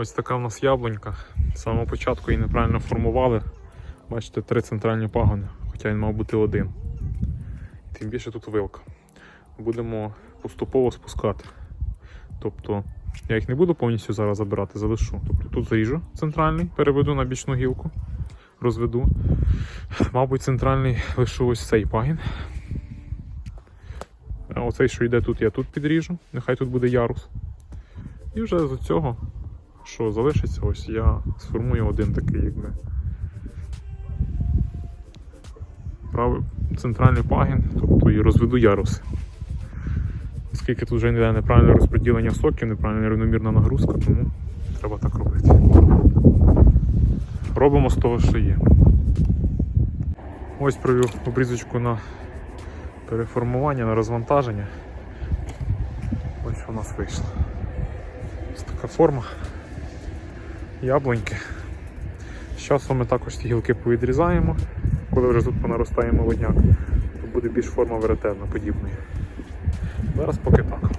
Ось така в нас яблунька. З самого початку її неправильно формували. Бачите, три центральні пагони, хоча він мав бути один. Тим більше тут вилка. Будемо поступово спускати. Тобто я їх не буду повністю зараз забирати, залишу. Тобто тут заріжу центральний, переведу на бічну гілку, розведу. Мабуть, центральний лишу ось цей пагін. Оцей, що йде тут, я тут підріжу. Нехай тут буде ярус. І вже з цього, що залишиться, ось я сформую один такий, якби. Правий центральний пагін, тобто і розведу яруси. Оскільки тут вже йде неправильне розподілення соків, неправильна нерівномірна нагрузка, тому треба так робити. Робимо з того, що є. Ось провів обрізочку на переформування, на розвантаження. Ось у нас вийшло. Ось така форма. Яблуньки. З часом ми також ці гілки повідрізаємо. Коли вже тут понаростає молодняк, то буде більш форма веретена подібної. Зараз поки так.